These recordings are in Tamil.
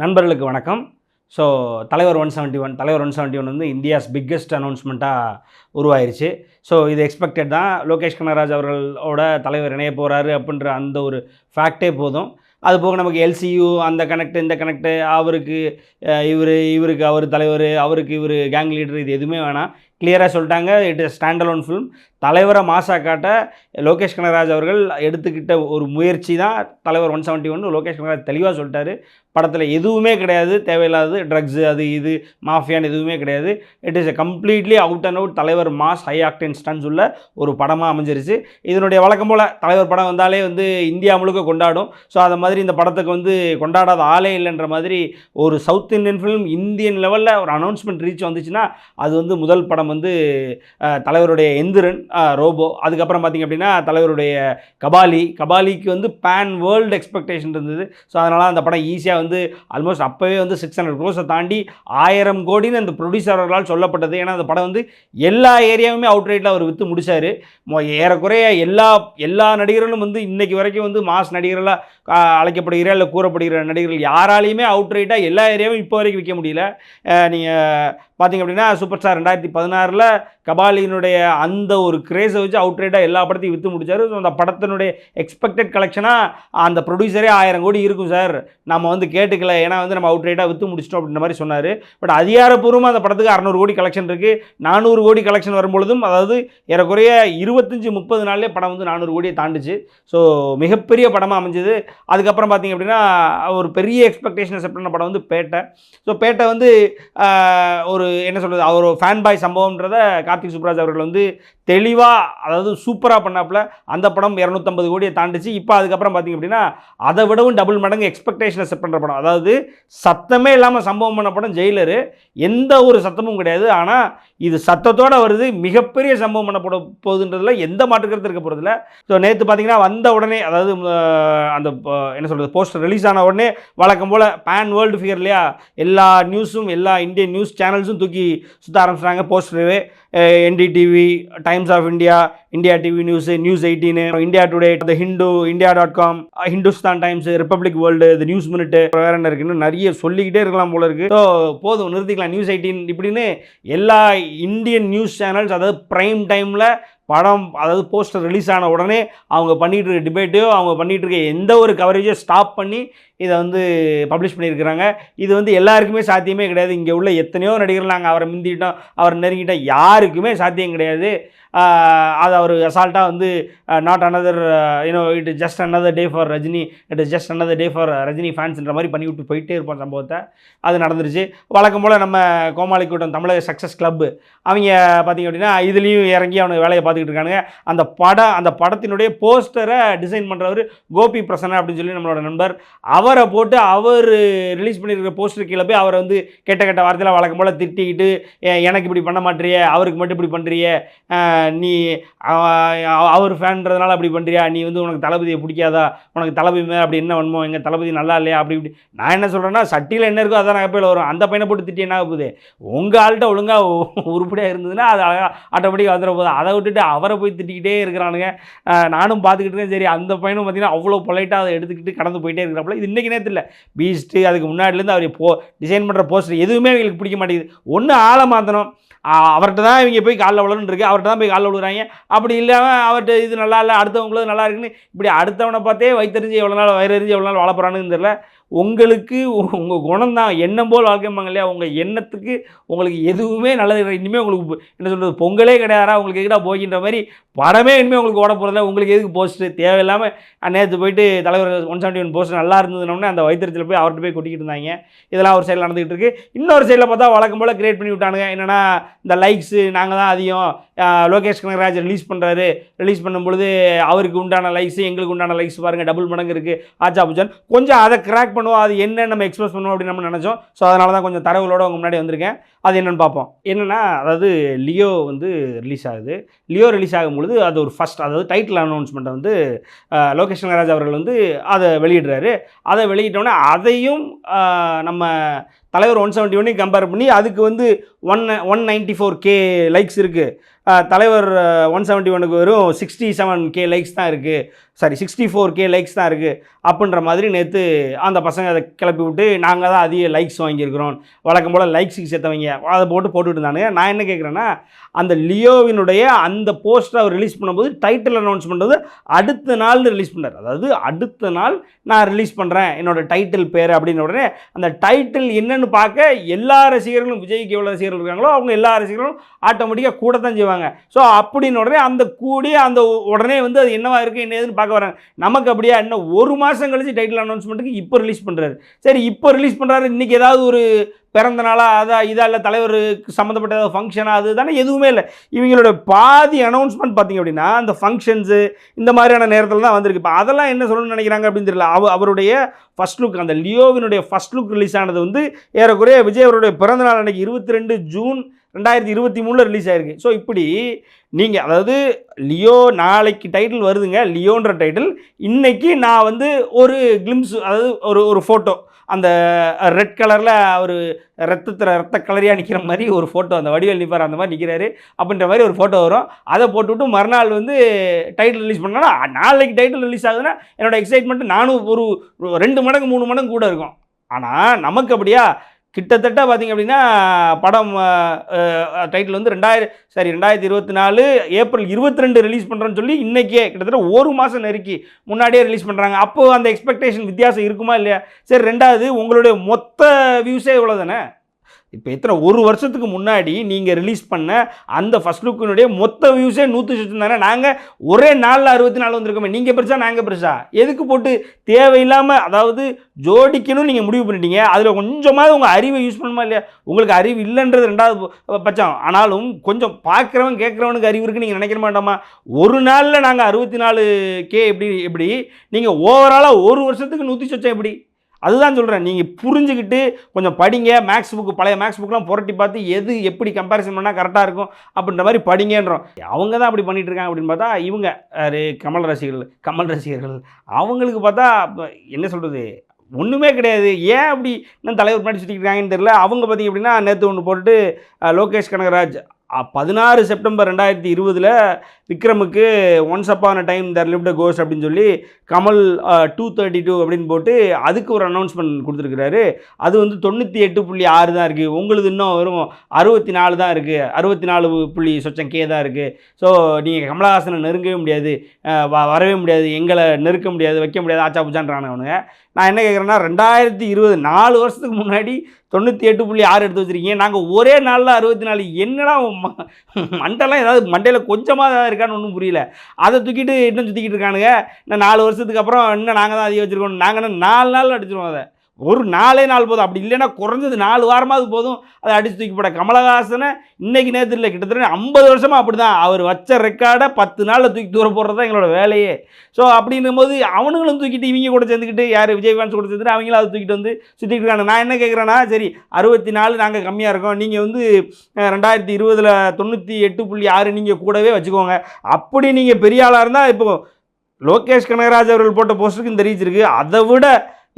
நண்பர்களுக்கு வணக்கம். ஸோ தலைவர் ஒன் செவன்ட்டி ஒன் தலைவர் ஒன் செவன்ட்டி ஒன் வந்து இந்தியாஸ் பிக்கெஸ்ட் அனௌன்ஸ்மெண்ட்டாக உருவாயிருச்சு. ஸோ இது எக்ஸ்பெக்டட் தான். லோகேஷ் கனகராஜ் அவர்களோட தலைவர் இணைய போகிறாரு அப்படின்ற அந்த ஒரு ஃபேக்டே போதும். அது போக நமக்கு எல்சியு அந்த கனெக்ட் இந்த கனெக்ட் அவருக்கு இவர் இவருக்கு அவர் தலைவர் அவருக்கு இவர் கேங் லீடர் இது எதுவுமே வேணாம். கிளியராக சொல்லிட்டாங்க. It is stand alone film தலைவரை மாசா காட்ட லோகேஷ் கனகராஜ் அவர்கள் எடுத்துக்கிட்ட ஒரு முயற்சி தான். தலைவர் one seventy one Lokesh Kanagaraj தெளிவாக சொல்லிட்டாரு. படத்தில் எதுவுமே கிடையாது. தேவையில்லாதது ட்ரக்ஸு அது இது மாஃபியான்னு எதுவுமே கிடையாது. It is a completely out and out தலைவர் மாஸ் ஹை ஆக்டன் ஸ்டன்ஸ் உள்ள ஒரு படமாக அமைஞ்சிருச்சு. இதனுடைய வழக்கம் போல் தலைவர் படம் வந்தாலே வந்து இந்தியா முழுக்க கொண்டாடும். ஸோ அதை மாதிரி இந்த படத்துக்கு வந்து கொண்டாடாத ஆளே இல்லைன்ற மாதிரி ஒரு சவுத் இந்தியன் ஃபிலிம் இந்தியன் லெவலில் ஒரு அனௌன்ஸ்மெண்ட் ரீச் வந்துச்சுன்னா அது வந்து முதல் படம் வந்து தலைவருடைய எந்திரன் ரோபோ. அதுக்கப்புறம் பார்த்திங்க அப்படின்னா தலைவருடைய கபாலி. கபாலிக்கு வந்து பேன் வேர்ல்டு எக்ஸ்பெக்டேஷன் இருந்தது. ஸோ அதனால் அந்த படம் ஈஸியாக வந்து ஆல்மோஸ்ட் அப்போவே வந்து சிக்ஸ் ஹண்ட்ரட் க்ரோஸை தாண்டி ஆயிரம் கோடின்னு அந்த ப்ரொடியூசர்களால் சொல்லப்பட்டது. ஏன்னா அந்த படம் வந்து எல்லா ஏரியாவுமே அவுட் ரைட்டில் அவர் விற்று முடிச்சார். ஏறக்குறைய எல்லா எல்லா நடிகர்களும் வந்து இன்றைக்கி வரைக்கும் வந்து மாஸ் நடிகர்களாக அழைக்கப்படுகிற இல்லை கூறப்படுகிற நடிகர்கள் யாராலையுமே அவுட் ரைட்டாக எல்லா ஏரியாவும் இப்போ வரைக்கும் விற்க முடியல. நீங்கள் பார்த்தீங்க அப்படின்னா சூப்பர் ஸ்டார் ரெண்டாயிரத்தி பதினாறில் கபாலியினுடைய அந்த ஒரு கிரேஸை வச்சு அவுட்ரைட்டாக எல்லா படத்தையும் விற்று முடித்தார் ஸோ அந்த படத்தினுடைய எக்ஸ்பெக்டட் கலெக்ஷனாக அந்த ப்ரொடியூசரே ஆயிரம் கோடி இருக்கும் சார் நம்ம வந்து கேட்டுக்கல. ஏன்னா வந்து நம்ம அவுட்ரைட்டாக விற்று முடிச்சிட்டோம் அப்படின்ற மாதிரி சொன்னார். பட் அதிகாரப்பூர்வமாக அந்த படத்துக்கு அறநூறு கோடி கலெக்ஷன் இருக்குது நானூறு கோடி கலெக்ஷன் வரும்பொழுதும் அதாவது ஏறக்குறைய இருபத்தஞ்சி முப்பது நாள்லேயே படம் வந்து நானூறு கோடியை தாண்டுச்சு. ஸோ மிகப்பெரிய படமாக அமைஞ்சது. அதுக்கப்புறம் பார்த்தீங்க அப்படின்னா ஒரு பெரிய எக்ஸ்பெக்டேஷனை செட் பண்ண படம் வந்து பேட்டை. ஸோ பேட்டை வந்து ஒரு என்ன சொல்கிறது அவர் ஃபேன் பாய் சம்பவம்ன்றத கார்த்திக் சுப்ராஜ் அவர்கள் வந்து தெளிவாக அதாவது சூப்பராக பண்ணாப்புல அந்த படம் இரநூத்தம்பது கோடியை தாண்டிச்சு. இப்போ அதுக்கப்புறம் பார்த்தீங்க அப்படின்னா அதை விடவும் டபுள் மடங்கு எக்ஸ்பெக்டேஷனை செட் பண்ணுற படம். அதாவது சத்தமே இல்லாமல் சம்பவம் பண்ண படம் ஜெயிலரு. எந்த ஒரு சத்தமும் கிடையாது. ஆனால் இது சத்தத்தோடு வருது. மிகப்பெரிய சம்பவம் பண்ணப்பட போகுதுன்றதில் போகுதுன்றதுல எந்த மாற்றுக்கிறது இருக்க போகிறதில்ல ஸோ நேற்று பார்த்தீங்கன்னா வந்த உடனே அதாவது அந்த என்ன சொல்கிறது போஸ்டர் ரிலீஸ் ஆன உடனே வழக்கம் போல் பேன் வேர்ல்டு ஃபிகர் இல்லையா? எல்லா நியூஸும் எல்லா இந்தியன் நியூஸ் சேனல்ஸும் தூக்கி சுற்ற ஆரம்பிச்சிட்டாங்க போஸ்டரவே NDTV Times of India India TV news news eighteen India today the Hindu India dot com Hindustan Times Republic World the News Minute வேற என்ன இருக்குன்னு நிறைய சொல்லிக்கிட்டே இருக்கலாம் போல இருக்கு. ஸோ போதும் நிறுத்திக்கலாம். நியூஸ் எயிட்டீன் இப்படின்னு எல்லா இந்தியன் நியூஸ் சேனல்ஸ் அதாவது ப்ரைம் டைமில் படம் அதாவது போஸ்டர் ரிலீஸ் ஆன உடனே அவங்க பண்ணிகிட்டு இருக்க டிபேட்டையோ அவங்க பண்ணிகிட்டு இருக்க எந்த ஒரு கவரேஜோ ஸ்டாப் பண்ணி இதை வந்து பப்ளிஷ் பண்ணியிருக்கிறாங்க. இது வந்து எல்லாருக்குமே சாத்தியமே கிடையாது. இங்கே உள்ள எத்தனையோ நடிகர்கள் நாங்கள் அவரை முந்திட்டோம் அவரை நெருங்கிட்டோம் யாருக்குமே சாத்தியம் கிடையாது. அது அவர் அசால்ட்டாக வந்து not another you know it is just another day for Rajini it is just another day for Rajini ஃபேன்ஸ்ன்ற மாதிரி பண்ணி விட்டு போயிட்டே இருப்போம் சம்பவத்தை. அது நடந்துருச்சு. வழக்கம் போல் நம்ம கோமாளி கூட்டம் தமிழக சக்ஸஸ் கிளப்பு அவங்க பார்த்திங்க அப்படின்னா இதுலேயும் இறங்கி அவனுக்கு வேலையை பார்த்துக்கிட்டு இருக்கானுங்க. அந்த படம் அந்த படத்தினுடைய போஸ்டரை டிசைன் பண்ணுறவர் கோபி பிரசன்னா அப்படின்னு சொல்லி நம்மளோட நண்பர். அவர் அவரை போட்டு அவர் ரிலீஸ் பண்ணியிருக்கிற போஸ்டர் கீழே போய் அவரை வந்து கெட்ட கெட்ட வார்த்தையில் வழக்கம் போல் திட்டிக்கிட்டு எனக்கு இப்படி பண்ண மாட்டேறிய அவருக்கு மட்டும் இப்படி பண்ணுறிய நீ அவர் ஃபேன்றதுனால அப்படி பண்ணுறியா நீ வந்து உனக்கு தளபதியை பிடிக்காதா உனக்கு தளபதி மேலே அப்படி என்ன வேணுமோ எங்கள் தளபதி நல்லா இல்லையா? அப்படி இப்படி. நான் என்ன சொல்கிறேன்னா சட்டியில் என்ன இருக்கோ அதான் நகைப்பையில் வரும். அந்த பையனை போட்டு திட்டி என்ன போகுது? உங்கள் ஆள்கிட்ட ஒழுங்காக உருப்படியாக இருந்ததுன்னா அது அழகாக ஆட்டோமேட்டிக்காக வந்துட போகுது. அதை விட்டுட்டு அவரை போய் திட்டிக்கிட்டே இருக்கிறானுங்க. நானும் பார்த்துக்கிட்டு சரி அந்த பையனும் பார்த்தீங்கன்னா அவ்வளோ பொலைட்டாக அதை எடுத்துக்கிட்டு கடந்து போயிட்டே இருக்கிறப்பல. இது இன்றைக்கி நேரத்தில் பீஸ்ட்டு அதுக்கு முன்னாடிலேருந்து அவர் போ டிசைன் பண்ணுற போஸ்டர் எதுவுமே அவங்களுக்கு பிடிக்க மாட்டேங்குது. ஒன்று ஆளை மாற்றணும் அவர்கிட்ட தான் இவங்க போய் காலில் விழுன்னு இருக்கு. அவர்கிட்ட தான் போய் காலில் விழுறாங்க அப்படி இல்லாமல் அவர்கிட்ட இது நல்லா இல்லை அடுத்தவங்களும் நல்லா இருக்குன்னு இப்படி அடுத்தவனை பார்த்தே வயிற்றறிஞ்சு எவ்வளோ நாள் வயிறறிஞ்சு எவ்வளோ நாள் வாழ தெரியல. உங்களுக்கு உங்கள் குணம் தான் எண்ணம் போல் வாழ்க்கைம்பாங்க இல்லையா? உங்கள் எண்ணத்துக்கு உங்களுக்கு எதுவுமே நல்லது இனிமேல் உங்களுக்கு என்ன சொல்கிறது பொங்கலே கிடையாதா உங்களுக்கு எதுக்கடா போகின்ற மாதிரி படமே இனிமேல் உங்களுக்கு ஓட போகிறதில்ல உங்களுக்கு எதுக்கு போஸ்ட்டு தேவையில்லாமல் நேற்று போயிட்டு தலைவர் ஒன் செவன்ட்டி ஒன் போஸ்ட் நல்லா இருந்ததுனோடனே அந்த வைத்திரத்தில் போய் அவர்கிட்ட போய் கொட்டிக்கிட்டு இருந்தாங்க. இதெல்லாம் ஒரு சைடில் நடந்துகிட்டு இருக்குது இன்னொரு சைடில் பார்த்தா வழக்கம் போல் கிரியேட் பண்ணி விட்டானுங்க. என்னென்னா இந்த லைக்ஸு நாங்கள் தான் அதிகம். லோகேஷ் கனகராஜ் ரிலீஸ் பண்ணுறாரு ரிலீஸ் பண்ணும்பொழுது அவருக்கு உண்டான லைக்ஸு எங்களுக்கு உண்டான லைக்ஸ் பாருங்கள் டபுள் மடங்கு இருக்குது ஆச்சா புஜன். கொஞ்சம் அதை கிராக் பண்ணுவோம் அது என்ன நம்ம எக்ஸ்பிரஸ் பண்ணுவோம் அப்படின்னு நம்ம நினச்சோம். ஸோ அதனால தான் கொஞ்சம் தரவுகளோட உங்கள் முன்னாடி வந்திருக்கேன். அது என்னென்னு பார்ப்போம். என்னென்னா அதாவது லியோ வந்து ரிலீஸ் ஆகுது. லியோ ரிலீஸ் ஆகும்பொழுது அது ஒரு ஃபஸ்ட் அதாவது டைட்டில் அனௌன்ஸ்மெண்ட்டை வந்து லோகேஷ் கனகராஜ் அவர்கள் வந்து அதை வெளியிடுறாரு. அதை வெளியிட்டோன்னே அதையும் நம்ம தலைவர் ஒன் செவன்ட்டி ஒன்னையும் கம்பேர் பண்ணி அதுக்கு வந்து one one ninety four K likes இருக்குது தலைவர் ஒன் செவன்ட்டி ஒனுக்கு வெறும் சிக்ஸ்டி செவன் கே லைக்ஸ் தான் இருக்குது sorry sixty four K likes தான் இருக்குது அப்படின்ற மாதிரி நேற்று அந்த பசங்க அதை கிளப்பி விட்டு நாங்கள் தான் அதிக லைக்ஸ் வாங்கியிருக்கிறோம். வழக்கம் போல் லைக்ஸுக்கு சேர்த்தவங்க. அதை போட்டு போட்டுட்டு இருந்தானுங்க. நான் என்ன கேட்குறேன்னா அந்த லியோவினுடைய அந்த போஸ்ட்டை அவர் ரிலீஸ் பண்ணும்போது டைட்டில் அனௌன்ஸ் பண்ணுறது அடுத்த நாள் ரிலீஸ் பண்ணார். அதாவது அடுத்த நாள் நான் ரிலீஸ் பண்ணுறேன் என்னோட டைட்டில் பேர் அப்படின்னு உடனே அந்த டைட்டில் என்ன என்னன்னு பார்க்க எல்லா ரசிகர்களும் விஜய்க்கு எவ்வளோ ரசிகர்கள் இருக்காங்களோ அவங்க எல்லா ரசிகர்களும் ஆட்டோமேட்டிக்காக கூட தான் செய்வாங்க. ஸோ அப்படின்னு உடனே அந்த கூடி அந்த உடனே வந்து அது என்னவா இருக்குது என்ன ஏதுன்னு பார்க்க வராங்க. நமக்கு அப்படியே இன்னும் ஒரு மாதம் கழிச்சு டைட்டில் அனௌன்ஸ்மெண்ட்டுக்கு இப்போ ரிலீஸ் பண்ணுறாரு சரி இப்போ ரிலீஸ் பண்ணுறாரு இன்றைக்கி ஏதாவது ஒரு பிறந்த நாளாக அதா இதா இல்லை தலைவருக்கு சம்மந்தப்பட்ட ஏதாவது ஃபங்க்ஷனா அது தானே எதுவுமே இல்லை. இவங்களோட பாதி அனௌன்ஸ்மெண்ட் பார்த்திங்க அப்படின்னா அந்த ஃபங்க்ஷன்ஸு இந்த மாதிரியான நேரத்தில் தான் வந்திருக்கு. இப்போ அதெல்லாம் என்ன சொல்லணும்னு நினைக்கிறாங்க அப்படின்னு தெரியல. அவ அவருடைய ஃபஸ்ட் லுக் அந்த லியோவினுடைய ஃபஸ்ட் லுக் ரிலீஸ் ஆனது வந்து ஏறக்குறைய விஜய் அவருடைய பிறந்தநாள் அன்றைக்கி இருபத்தி ரெண்டு ஜூன் ரெண்டாயிரத்தி இருபத்தி மூணில் ரிலீஸ் ஆயிருக்கு. ஸோ இப்படி நீங்கள் அதாவது லியோ நாளைக்கு டைட்டில் வருதுங்க. லியோன்ற டைட்டில் இன்றைக்கி நான் வந்து ஒரு கிளிம்ஸ் அதாவது ஒரு ஒரு ஃபோட்டோ அந்த ரெட் கலரில் ஒரு ரத்தத்தில் ரத்த கலரியாக நிற்கிற மாதிரி ஒரு ஃபோட்டோ அந்த வடிவேல் நிற்பார் அந்த மாதிரி நிற்கிறாரு அப்படின்ற மாதிரி ஒரு ஃபோட்டோ வரும். அதை போட்டுவிட்டு மறுநாள் வந்து டைட்டில் ரிலீஸ் பண்ணோன்னா நாளைக்கு டைட்டில் ரிலீஸ் ஆகுதுன்னா என்னோட எக்ஸைட்மெண்ட்டு நானும் ஒரு ரெண்டு மடங்கு மூணு மடங்கு கூட இருக்கும். ஆனால் நமக்கு அப்படியா கிட்டத்தட்ட பார்த்தீங்க அப்படின்னா படம் டைட்டில் வந்து ரெண்டாயிரம் சாரி ரெண்டாயிரத்தி இருபத்தி நாலு ஏப்ரல் இருபத்தி ரெண்டு ரிலீஸ் பண்ணுறோன்னு சொல்லி இன்றைக்கே கிட்டத்தட்ட ஒரு மாதம் நெருக்கி முன்னாடியே ரிலீஸ் பண்ணுறாங்க அப்போது அந்த எக்ஸ்பெக்டேஷன் வித்தியாசம் இருக்குமா இல்லையா? சரி ரெண்டாவது உங்களுடைய மொத்த வியூஸே இவ்வளோ தானே இப்போ எத்தனை ஒரு வருஷத்துக்கு முன்னாடி நீங்கள் ரிலீஸ் பண்ண அந்த ஃபஸ்ட் லுக்கினுடைய மொத்த வியூஸே நூற்றி சுற்று தானே? நாங்கள் ஒரே நாளில் அறுபத்தி நாலு வந்திருக்கோமே. நீங்கள் பெருசா நாங்கள் பெருசா? எதுக்கு போட்டு தேவையில்லாமல் அதாவது ஜோடிக்கணும் நீங்கள் முடிவு பண்ணிட்டீங்க. அதில் கொஞ்சமாவது உங்கள் அறிவை யூஸ் பண்ணுமா இல்லையா? உங்களுக்கு அறிவு இல்லைன்றது ரெண்டாவது பட்சம். ஆனாலும் கொஞ்சம் பார்க்குறவன் கேட்குறவனுக்கு அறிவு இருக்குன்னு நீங்கள் நினைக்கிற மாட்டோமா? ஒரு நாளில் நாங்கள் அறுபத்தி நாலு கே எப்படி எப்படி? நீங்கள் ஓவராலாக ஒரு வருஷத்துக்கு நூற்றி சொச்சம் எப்படி? அதுதான் சொல்கிறேன் நீங்கள் புரிஞ்சுக்கிட்டு கொஞ்சம் படிங்க. மேக்ஸ் புக்கு பழைய மேக்ஸ் புக்கெலாம் புரட்டி பார்த்து எது எப்படி கம்பேரிசன் பண்ணால் கரெக்டாக இருக்கும் அப்படின்ற மாதிரி படிங்கன்றோம். அவங்க தான் அப்படி பண்ணிகிட்டு இருக்காங்க அப்படின்னு பார்த்தா இவங்க கமல் ரசிகர்கள் கமல் ரசிகர்கள். அவங்களுக்கு பார்த்தா என்ன சொல்கிறது ஒன்றுமே கிடையாது. ஏன் அப்படி இன்னும் தலைவர் முன்னாடி சுற்றிட்டு இருக்காங்கன்னு தெரியல. அவங்க பார்த்தீங்க அப்படின்னா நேற்று ஒன்று போட்டு லோகேஷ் கனகராஜ் பதினாறு செப்டம்பர் ரெண்டாயிரத்தி இருபதில் விக்ரமுக்கு once upon a time there lived கோஸ் அப்படின்னு சொல்லி கமல் டூ தேர்ட்டி டூ அப்படின்னு போட்டு அதுக்கு ஒரு அனௌன்ஸ்மெண்ட் கொடுத்துருக்குறாரு. அது வந்து தொண்ணூற்றி எட்டு புள்ளி ஆறு தான் இருக்குது உங்களுது இன்னும் வரும் அறுபத்தி நாலு தான் இருக்குது அறுபத்தி நாலு புள்ளி சொச்சம் கே தான் இருக்குது ஸோ நீங்கள் கமலஹாசனை நெருங்கவே முடியாது. வ- வரவே முடியாது. எங்களை நெருக்க முடியாது. வைக்க முடியாது. ஆச்சா புச்சான்றானவனுங்க நான் என்ன கேட்குறேன்னா ரெண்டாயிரத்தி இருபது நாலு வருஷத்துக்கு முன்னாடி தொண்ணூற்றி எட்டு புள்ளி ஆறு எடுத்து வச்சுருக்கீங்க. நாங்கள் ஒரே நாளில் அறுபத்தி நாலு. என்னடா ம- மண்டெல்லாம் ஏதாவது மண்டையில் கொஞ்சமாக ஏதாவது இருக்கான்னு ஒன்றும் புரியல. அதை தூக்கிட்டு இன்னும் சுற்றிக்கிட்டு இருக்கானுங்க. இன்னும் நாலு வருஷத்துக்கு அப்புறம் இன்னும் நாங்கள் தான் அதிகம் வச்சுருக்கோம். நாங்கள் நாலு நாள் அடிச்சிருவோம் அதை. ஒரு நாலே நாள் போதும். அப்படி இல்லைன்னா குறைஞ்சது நாலு வாரமாவது போதும். அதை அடித்து தூக்கிப்பட கமலஹாசனை இன்னைக்கு நேற்று இல்லை. கிட்டத்தட்ட ஐம்பது வருஷமாக அப்படி தான் அவர் வச்ச ரெக்கார்டை பத்து நாளில் தூக்கி தூர போடுறது தான் எங்களோட வேலையே. ஸோ அப்படின்னும் போது அவனுங்களும் தூக்கிட்டு இவங்க கூட சேர்ந்துக்கிட்டு யார் விஜய் ஃபேன்ஸ் கூட சேர்ந்துட்டு அவங்களும் அதை தூக்கிட்டு வந்து சுற்றிட்டு இருக்காங்க. நான் என்ன கேட்குறேன்னா சரி அறுபத்தி நாலு நாங்கள் கம்மியாக இருக்கோம். நீங்கள் வந்து ரெண்டாயிரத்தி இருபதில் தொண்ணூற்றி எட்டு புள்ளி ஆறு நீங்கள் கூடவே வச்சுக்கோங்க. அப்படி நீங்கள் பெரிய ஆளாக இருந்தால் இப்போ லோகேஷ் கனகராஜ் அவர்கள் போட்ட போஸ்டருக்கு இந்த ரீச் இருக்குது அதை விட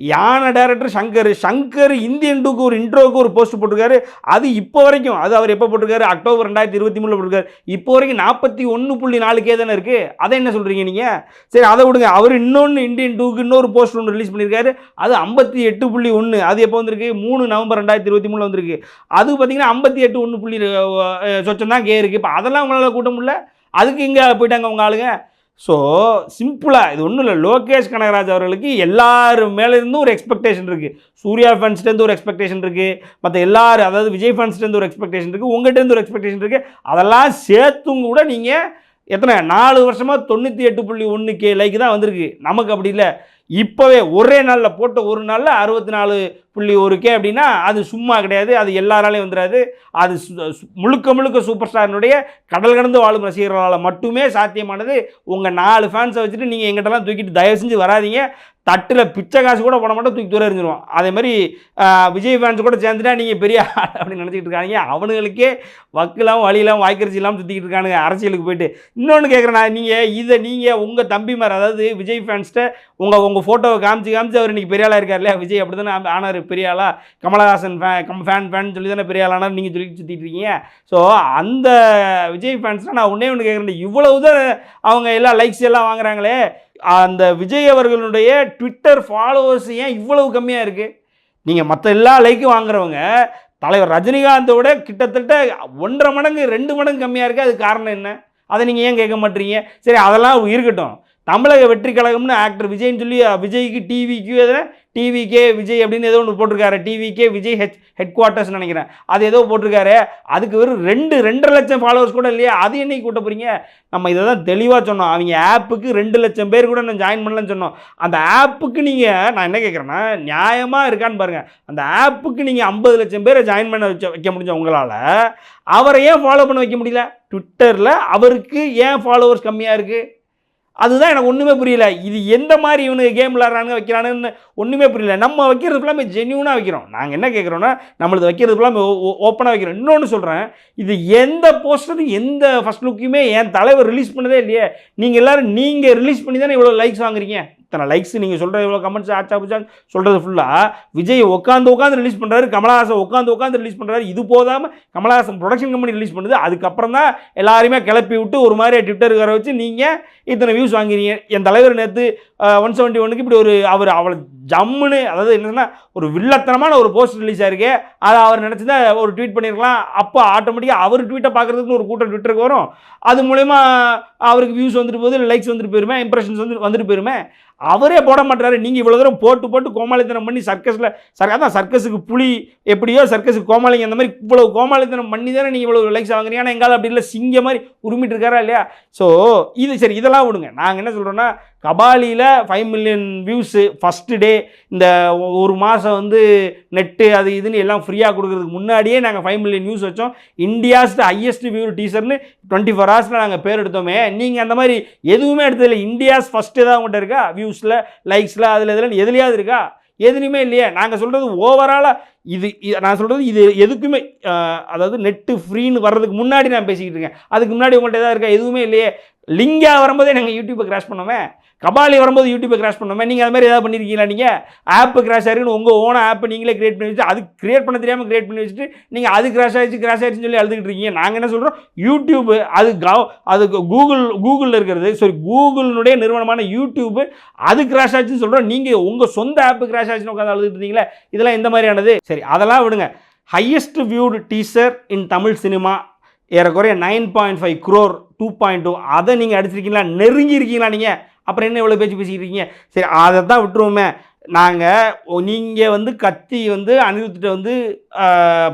யானை டேரக்டர் சங்கர். சங்கர் இந்தியன் டூக்கு ஒரு இன்ட்ரோவுக்கு ஒரு போஸ்ட் போட்டிருக்காரு. அது இப்போ வரைக்கும் அது அவர் எப்போ போட்டிருக்காரு? அக்டோபர் ரெண்டாயிரத்தி இருபத்தி மூணில் போட்டிருக்காரு. இப்போ வரைக்கும் நாற்பத்தி ஒன்று புள்ளி நாலுக்கே தானே இருக்குது அதை என்ன சொல்கிறீங்க நீங்கள் சரி அதை விடுங்க. அவர் இன்னொன்று இந்தியன் டூக்கு இன்னொரு போஸ்ட் ஒன்று ரிலீஸ் பண்ணியிருக்காரு அது ஐம்பத்தி எட்டு புள்ளி ஒன்று அது எப்போ வந்திருக்கு? மூணு நவம்பர் ரெண்டாயிரத்தி இருபத்தி மூணில் வந்திருக்கு. அது பார்த்தீங்கன்னா ஐம்பத்தி எட்டு ஒன்று புள்ளி சொச்சம் தான் கே இருக்குது இப்போ அதெல்லாம் உங்களால் கூட்ட முடியல. அதுக்கு இங்கே போயிட்டாங்க உங்கள் ஆளுங்க. ஸோ சிம்பிளாக இது ஒன்றும் இல்லை. லோகேஷ் கனகராஜ் அவர்களுக்கு எல்லாரு மேலேருந்தும் ஒரு எக்ஸ்பெக்டேஷன் இருக்குது சூர்யா ஃபேன்ஸ்லேருந்து ஒரு எக்ஸ்பெக்டேஷன் இருக்குது மற்ற எல்லாரும் அதாவது விஜய் ஃபேன்ஸ்லேருந்து ஒரு எக்ஸ்பெக்டேஷன் இருக்குது உங்கள்கிட்டருந்து ஒரு எக்ஸ்பெக்டேஷன் இருக்குது அதெல்லாம் சேர்த்தும் கூட நீங்கள் எத்தனை நாலு வருஷமாக தொண்ணூற்றி எட்டு புள்ளி ஒன்று கே லைக் தான் வந்திருக்கு. நமக்கு அப்படி இல்லை. இப்போவே ஒரே நாளில் போட்ட ஒரு நாளில் அறுபத்தி நாலு புள்ளி ஒரு கே அப்படின்னா அது சும்மா கிடையாது. அது எல்லாராலையும் வந்துடாது அது சு- முழுக்க முழுக்க சூப்பர் ஸ்டாரினுடைய கடல் கடந்து வாழும் ரசிகர்களால் மட்டுமே சாத்தியமானது. உங்கள் நாலு ஃபேன்ஸை வச்சுட்டு நீங்கள் எங்கிட்டலாம் தூக்கிட்டு தயவு செஞ்சு வராதீங்க. தட்டில் பிச்சை காசு கூட போட மாட்டோம் தூக்கி தூரம் எறிஞ்சிருவோம். அதே மாதிரி விஜய் ஃபேன்ஸ் கூட சேர்ந்துட்டா நீங்கள் பெரிய ஆள் அப்படின்னு நினச்சிக்கிட்டு இருக்காங்க அவனுங்களுக்கே வக்கெல்லாம் வழியெல்லாம் வாய்க்கரிசி இல்லாமல் சுற்றிக்கிட்டு இருக்கானுங்க அரசியலுக்கு போயிட்டு. இன்னொன்று கேட்குறேன் நீங்கள் இதை நீங்கள் உங்கள் தம்பிமார் அதாவது விஜய் ஃபேன்ஸ்கிட்ட உங்கள் உங்கள் ஃபோட்டோவை காமிச்சு காமிச்சு அவர் இன்றைக்கி பெரிய ஆளாக இருக்கார் இல்லையா? விஜய் அப்படி தானே ஆனார் பெரிய ஆளா? Kamalhaasan fan cum fan fan சொல்லி தானே பெரிய ஆளானார் நீங்கள் சொல்லி சுற்றிட்டு இருக்கீங்க. ஸோ அந்த விஜய் ஃபேன்ஸ்னால் நான் ஒன்றே ஒன்று கேட்குறேன் இவ்வளவு தான் அவங்க எல்லாம் லைக்ஸ் எல்லாம் வாங்குறாங்களே. அந்த விஜய் அவர்களுடைய ட்விட்டர் ஃபாலோவர்ஸ் ஏன் இவ்வளவு கம்மியாக இருக்குது நீங்கள் மற்ற எல்லா லைக்கும் வாங்குறவங்க தலைவர் ரஜினிகாந்தோட கிட்டத்தட்ட ஒன்றரை மடங்கு ரெண்டு மடங்கு கம்மியாக இருக்குது அது காரணம் என்ன? அதை நீங்கள் ஏன் கேட்க மாட்டீங்க? சரி அதெல்லாம் இருக்கட்டும். தமிழக வெற்றி கழகம்னு ஆக்டர் விஜய்னு சொல்லி விஜய்க்கு டிவிக்கு எதில் டிவிகே விஜய் அப்படின்னு ஏதோ ஒன்று போட்டிருக்காரு. TVK Vijay H headquarters நினைக்கிறேன். அது ஏதோ போட்டிருக்காரு. அதுக்கு வெறும் ரெண்டு ரெண்டரை லட்சம் ஃபாலோவர்ஸ் கூட இல்லையா? அது என்னைக்கு கூட்ட போகிறீங்க நம்ம இதை தான் தெளிவாக சொன்னோம். அவங்க ஆப்புக்கு ரெண்டு லட்சம் பேர் கூட நான் ஜாயின் பண்ணலன்னு சொன்னோம். அந்த ஆப்புக்கு நீங்கள் நான் என்ன கேட்குறேன்னா நியாயமாக இருக்கான்னு பாருங்கள் அந்த ஆப்புக்கு நீங்கள் ஐம்பது லட்சம் பேரை ஜாயின் பண்ண வச்ச வைக்க முடிஞ்ச உங்களால் அவரை ஏன் ஃபாலோ பண்ண வைக்க முடியல? ட்விட்டரில் அவருக்கு ஏன் ஃபாலோவர்ஸ் கம்மியாக இருக்குது அதுதான் எனக்கு ஒன்றுமே புரியல. இது எந்த மாதிரி இவனுக்கு கேம் விளாட்றானுங்க வைக்கிறானுன்னு ஒன்றுமே புரியல. நம்ம வைக்கிறது ஃபுல்லாமே ஜென்யூனாக வைக்கிறோம். நாங்கள் என்ன கேட்குறோன்னா நம்மளது வைக்கிறது ஃபுல்லாமே ஓப்பனாக வைக்கிறோம். இன்னொன்று சொல்கிறேன் இது எந்த போஸ்டரும் எந்த ஃபஸ்ட் லுக்கையுமே என் தலைவர் ரிலீஸ் பண்ணதே இல்லையே. நீங்கள் எல்லோரும் நீங்கள் ரிலீஸ் பண்ணி தானே இவ்வளோ லைக்ஸ் வாங்குறீங்க? இத்தனை லைக்ஸ் நீங்கள் சொல்கிற இவ்வளோ கமெண்ட்ஸ் ஆச்சா புச்சா சொல்கிறது ஃபுல்லாக விஜய் உட்காந்து உட்காந்து ரிலீஸ் பண்ணுறாரு கமலஹாசன் உட்காந்து உட்காந்து ரிலீஸ் பண்ணுறாரு இது போதாமல் கமலஹாசன் ப்ரொடக்ஷன் கம்பெனி ரிலீஸ் பண்ணுது அதுக்கப்புறம் தான் எல்லாருமே கிளப்பி விட்டு ஒரு மாதிரி ட்விட்டருக்கார வச்சு நீங்கள் இத்தனை வியூஸ் வாங்குறீங்க. என் தலைவர் நேற்று ஒன் செவன்ட்டி ஒனுக்கு இப்படி ஒரு அவர் அவளை ஜம்முன்னு அதாவது என்னன்னா ஒரு வில்லத்தனமான ஒரு போஸ்ட் ரிலீஸ் ஆயிருக்கு. அதை அவர் நினச்சிருந்தா ஒரு ட்வீட் பண்ணியிருக்கலாம் அப்போ ஆட்டோமேட்டிக்காக அவர் ட்வீட்டை பார்க்குறதுக்கு ஒரு கூட்டம் ட்விட்டருக்கு வரும். அது மூலயமா அவருக்கு வியூஸ் வந்துட்டு போகுது லைக்ஸ் வந்துட்டு போயிருமே இம்ப்ரெஷன்ஸ் வந்து வந்துட்டு போயிருமே. அவரே போட மாட்டாரு. நீங்கள் இவ்வளோ தூரம் போட்டு போட்டு கோமாளித்தனம் பண்ணி சர்க்கஸில் சர் அதான் சர்க்கஸுக்கு புலி எப்படியோ சர்க்கஸுக்கு கோமாளிங்க அந்த மாதிரி இவ்வளோ கோமாளித்தனம் பண்ணி தானே நீங்கள் இவ்வளோ லைக்ஸ் வாங்குறீங்க. ஆனால் எங்கால அப்படி இல்லை சிங்க மாதிரி உரிமிட்டு இருக்காரா இல்லையா? ஸோ இது சரி இதெல்லாம் விடுங்க. நாங்கள் என்ன சொல்கிறோன்னா கபாலியில் five million views first day இந்த ஒ- ஒரு மாதம் வந்து நெட்டு அது இதுன்னு எல்லாம் ஃப்ரீயாக கொடுக்குறதுக்கு முன்னாடியே நாங்கள் ஃபைவ் மில்லியன் வியூஸ் வச்சோம். இந்தியாஸ் ஹையஸ்ட் வியூ டீசர்னு டுவெண்ட்டி ஃபோர் ஹவர்ஸில் நாங்கள் பேர் எடுத்தோமே. நீங்கள் அந்த மாதிரி எதுவுமே எடுத்ததில்லை. இந்தியாஸ் ஃபஸ்ட்டு தான் உங்கள்கிட்ட இருக்கா? வியூஸில் லைக்ஸில் அதில் இதில் எதுலையாவது இருக்கா? எதுலையுமே இல்லையே. நாங்கள் சொல்கிறது ஓவராலாக இது நான் சொல்கிறது இது எதுக்குமே அதாவது நெட்டு ஃப்ரீன்னு வர்றதுக்கு முன்னாடி நான் பேசிக்கிட்டு இருக்கேன். அதுக்கு முன்னாடி உங்கள்கிட்ட எதாவது இருக்கா? எதுவுமே இல்லையே. லிங்கா வரும்போதே நாங்கள் யூடியூப்பை கிராஷ் பண்ணோமே. கபாலி வரும்போது யூடியூப்பை கிராஷ் பண்ணோமே. நீங்கள் அது மாதிரி ஏதாவது பண்ணியிருக்கீங்களா நீங்கள் ஆப்பு கிராஷ் ஆயிருக்குன்னு உங்கள் ஓன ஆப்பை நீங்களே கிரியேட் பண்ணி வச்சு அது கிரியேட் பண்ண தெரியாமல் கிரியேட் பண்ணி வச்சுட்டு நீங்கள் அது கிராஷ் ஆயிடுச்சு கிராஷ் ஆயிடுச்சுன்னு சொல்லி அழுதுகிட்டு இருக்கீங்க. நாங்கள் என்ன சொல்கிறோம் யூடியூப் அது கவ் அது கூகுள் கூகுளில் இருக்கிறது சாரி கூகுளினுடைய நிறுவனமான யூடியூப் அது கிராஷ் ஆச்சுன்னு சொல்கிறோம் நீங்கள் உங்கள் சொந்த ஆப்பு கிராஷ் ஆச்சுன்னு உட்காந்து அழுதுகிட்டு இருந்தீங்களே இதெல்லாம் எந்த மாதிரியானது? சரி அதெல்லாம் விடுங்க. Highest viewed teaser in Tamil cinema ஏறக்குறைய nine point five crore two point two அதை நீங்கள் அடிச்சிருக்கீங்களா? நெருங்கி இருக்கீங்களா நீங்கள் அப்புறம் என்ன இவ்வளோ பேச்சு பேசிக்கிட்டு இருக்கீங்க? சரி அதை தான் விட்டுருவோமே. நாங்கள் நீங்கள் வந்து கத்தி வந்து அனிருத்திட்ட வந்து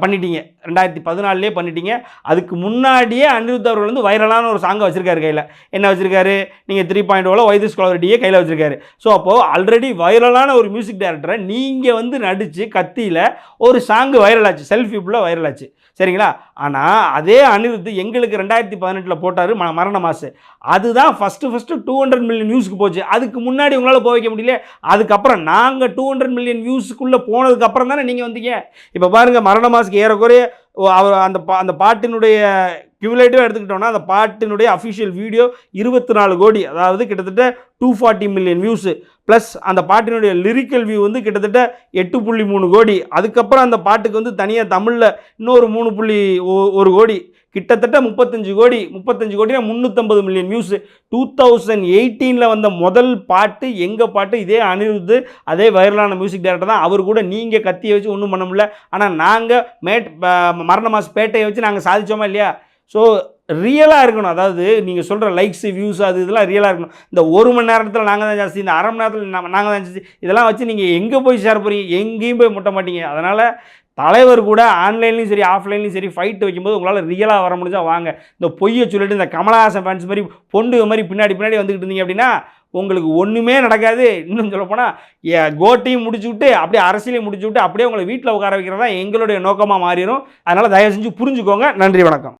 பண்ணிட்டீங்க. ரெண்டாயிரத்தி பதினாலே பண்ணிட்டீங்க. அதுக்கு முன்னாடியே அனிருத் அவர்கள் வந்து வைரலான ஒரு சாங்கை வச்சுருக்காரு கையில். என்ன வச்சுருக்காரு? நீங்கள் த்ரீ பாயிண்ட் ஓவில் வைத்திஸ் குளவரடியே கையில் வச்சுருக்காரு. ஸோ அப்போது ஆல்ரெடி வைரலான ஒரு மியூசிக் டைரக்டரை நீங்கள் வந்து நடித்து கத்தியில் ஒரு சாங்கு வைரல் ஆச்சு. செல்ஃபி ஃபுல்லாக வைரல் ஆச்சு. சரிங்களா? ஆனால் அதே அனிருத் எங்களுக்கு ரெண்டாயிரத்தி பதினெட்டில் போட்டார் ம மரண மாசு. அதுதான் first first two hundred million வியூஸ்க்கு போச்சு. அதுக்கு முன்னாடி உங்களால் போக வைக்க முடியல. அதுக்கப்புறம் நாங்கள் டூ ஹண்ட்ரட் மில்லியன் வியூஸுக்குள்ளே போனதுக்கப்புறம் தானே நீங்கள் வந்தீங்க? இப்போ பாருங்கள் மரண மாசுக்கு ஏறக்குறைய ஓ, அவர் அந்த பா அந்த பாட்டினுடைய கியூலேட்டிவாக எடுத்துக்கிட்டோம்னா அந்த பாட்டினுடைய அஃபிஷியல் வீடியோ இருபத்தி நாலு கோடி. அதாவது கிட்டத்தட்ட two forty million views plus அந்த பாட்டினுடைய லிரிக்கல் வியூ வந்து கிட்டத்தட்ட எட்டு புள்ளி மூணு கோடி. அதுக்கப்புறம் அந்த பாட்டுக்கு வந்து தனியாக தமிழில் இன்னொரு மூணு புள்ளி ஒரு கோடி. கிட்டத்தட்ட முப்பத்தஞ்சு கோடி. முப்பத்தஞ்சு கோடினா முந்நூற்றம்பது மில்லியன் வியூஸ் டூ தௌசண்ட் எயிட்டீனில் வந்த முதல் பாட்டு எங்கள் பாட்டு இதே அனிருத்து அதே வைரலான மியூசிக் டைரக்டர் தான். அவர் கூட நீங்கள் கத்தியை வச்சு ஒன்றும் பண்ண முடியல. ஆனால் நாங்கள் மேட் மரண மாஸ் பேட்டையை வச்சு நாங்கள் சாதிச்சோமா இல்லையா? ஸோ ரியலாக இருக்கணும். அதாவது நீங்கள் சொல்கிற லைக்ஸ் வியூஸ் அது இதெல்லாம் ரியலாக இருக்கணும். இந்த ஒரு மணி நேரத்தில் நாங்கள் தான் ஜாஸ்தி இந்த அரை மணி நேரத்தில் நம்ம நாங்கள் தான் ஜாஸ்தி இதெல்லாம் வச்சு நீங்கள் எங்கே போய் சேர போகிறீங்க எங்கேயும் போய் முட்ட மாட்டீங்க. அதனால் தலைவர் கூட ஆன்லைன்லேயும் சரி ஆஃப்லைன்லையும் சரி ஃபைட் வைக்கும்போது உங்களால் ரியலாக வர முடிஞ்சால் வாங்க. இந்த பொய்யை சொல்லிட்டு இந்த கமலஹாசன் ஃபேன்ஸ் மாதிரி பொண்டு மாதிரி பின்னாடி பின்னாடி வந்துக்கிட்டு இருந்தீங்க அப்படின்னா உங்களுக்கு ஒன்றுமே நடக்காது. இன்னும் சொல்லப்போனால் கோட்டையும் முடிச்சு விட்டு அப்படியே அரசியலையும் முடிச்சு விட்டு அப்படியே உங்களை வீட்டில் உட்கார வைக்கிறதா எங்களுடைய நோக்கமாக மாறிடும். அதனால் தயவு செஞ்சு புரிஞ்சுக்கோங்க. நன்றி வணக்கம்.